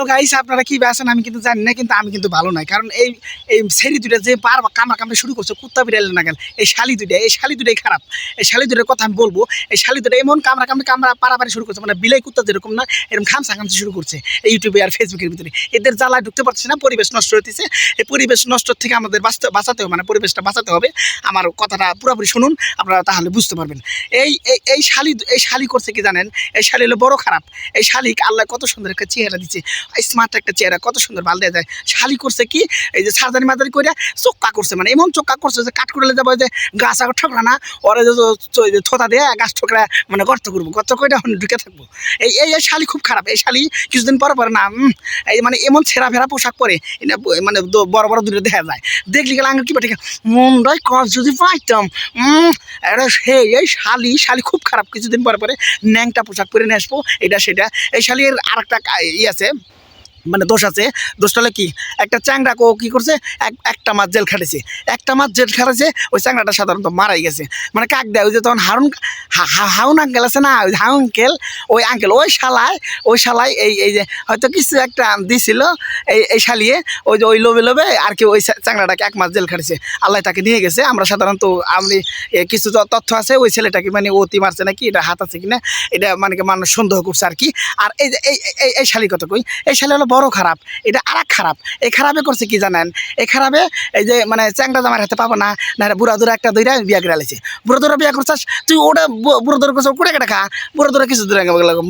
তো গাইস আপনারা কি আছেন আমি কিন্তু জানি না, কিন্তু আমি কিন্তু ভালো নাই। কারণ এই এই সেরি দুইটা যে বার কামড়া কামড়ে শুরু করছে, কুত্তা বিড়াল না গেল এই শালি দুইটা, এই শালি দুইটাই খারাপ। এই শালি দুইটার কথা আমি বলব, এই শালি দুইটা এমন কামড়া কামড়ে কামড়া পারাপারি শুরু করছে মানে বিলাই কুত্তা যেরকম না, এরকম খামসা খামসি শুরু করছে এই ইউটিউবে আর ফেসবুকের ভিতরে। এদের জ্বালায় ঢুকতে পারছে না, পরিবেশ নষ্ট হতেছে এই পরিবেশ নষ্ট থেকে আমাদের বাঁচতে, বাঁচাতে হবে মানে পরিবেশটা বাঁচাতে হবে। আমার কথাটা পুরোপুরি শুনুন, আপনারা তাহলে বুঝতে পারবেন। এই এই শালি এই শালি করছে কি জানেন? এই শালি হলো বড় খারাপ। এই শালিক আল্লাহ কত সুন্দর একটা চেহারা দিচ্ছে। স্মার্ট একটা চেহারা, কত সুন্দর বাল দেওয়া যায়। শালি করছে কি? এই যে সারদানি মাদারি করে চোক্কা করছে মানে এমন চোক্কা করছে যে কাঠ করলে যাব যে গাছ আগর ঠকরা না, ওরা যে থোতা দিয়ে, গাছ ঠোকরা মানে গর্ত করব, গর্ত করে এখন ঢুকে থাকব। এই এই শালি খুব খারাপ, এই শালি কিছুদিন পরে পরে না এই মানে এমন ছেঁড়া ফেরা পোশাক পরে মানে বড় বড় দূরে দেখা যায়। দেখলি গেলে আঙুল কি ঠিক মনটাই কর যদি পাইতাম। এটা সেই এই শালি শালি খুব খারাপ, কিছুদিন পরে পরে ন্যাংটা পোশাক পরে নিয়ে আসব, এটা সেটা। এই শালির আর একটা ই আছে মানে দোষ আছে। দোষটা হলো কি? একটা চ্যাংড়া কো কী করছে? এক একটা মাছ জেল খাটেছে একটা মাছ জেল খাটেছে ওই চ্যাংড়াটা সাধারণত মারাই গেছে। মানে কাক দেয়? ওই যে তখন হারুন হাউন আঙ্কেল আছে না? ওই হাউন আঙ্কেল ওই আঙ্কেল ওই শালায় ওই শালায় এই এই যে হয়তো কিছু একটা দিছিল এই এই শালিয়ে, ওই যে ওই লোভে লোভে আর কি ওই চ্যাংড়াটাকে এক মাছ জেল খাটেছে আল্লাহ তাকে নিয়ে গেছে। আমরা সাধারণত আমি কিছু তথ্য আছে, ওই ছেলেটাকে মানে অতি মারছে নাকি? এটা হাত আছে কিনা? এটা মানে কি মানুষ সন্দেহ করছে আর কি। আর এই এই শালি কত কই? এই শালি হলো বড় খারাপ, এটা আর খারাপ। এই খারাপে করছে কি জানেন? এই খারাপে এই যে মানে চ্যাংটা জামার হাতে পাবো না না বুড়া দূরা একটা দইরা বিয়া করে আলেছে বুড়া দূরা বিয়া করছিস, তুই ওটা বুড়া দূরা করছিস কুড়ে কেটে খা। বুড়া দূরা কিছু দূরে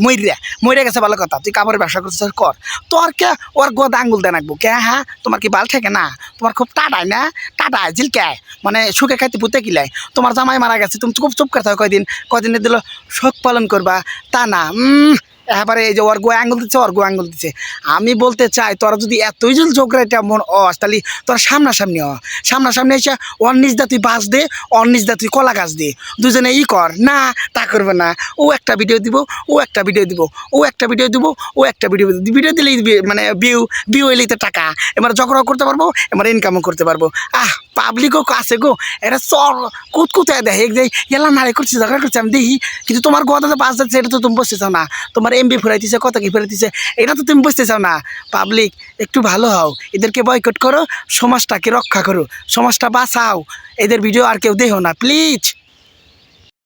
মইরিয়া মইরিয়া গেছে ভালো কথা, তুই কাপড়ের ব্যবসা করছিস কর। তোর কে, ওর গোদ আঙ্গুল দেন আঁকবো কে হ্যাঁ? তোমার কি বাল থাকে না? তোমার খুব টাটায় না? টাটায়, ঝিলকায়। মানে সুখে খাইতে পুঁতে কিলাই তোমার জামাই মারা গেছে, তুমি খুব চুপ করে থাকো কয়দিন? কয়দিন দিল শোক পালন করবা? তা না এবারে এই যে ওর গোয়া আঙ্গুল দিচ্ছে ওর গোয়া আঙ্গুল দিচ্ছে আমি বলতে চাই, তোরা যদি এতই যদি যোগরাইটা মন অস, তাহলে তোরা সামনাসামনি অ সামনাসামনি এসে নিজ দা তুই বাস দে নিজ দা তুই কলা গাছ দে। দুজনে ই কর। না, তা করবে না। ও একটা ভিডিও দিব, ও একটা ভিডিও দিব, ও একটা ভিডিও দিব, ও একটা ভিডিও ভিডিও দিলেই মানে ভিউ ভিউ এলেই তো টাকা। এবার ঝগড়াও করতে পারব, এবার ইনকামও করতে পারব। আহ পাবলিকও আছে গো। এটা চর কুত কুতায় দেখে যে, এলা নাড়ি করছি ঝগড়া করছি আমি দেখি। কিন্তু তোমার যে বাস যাচ্ছে, এটা তো তুমি চাও না। তোমার এমবি ফুরাইতেছে, কত কি ফুরাইতেছে, এটা তো তুমি বুঝতে চাও না। পাবলিক একটু ভালো হও, এদেরকে বয়কট করো, সমাজটাকে রক্ষা করো, সমাজটা বাঁচাও, এদের ভিডিও আর কেউ দেহ না প্লিজ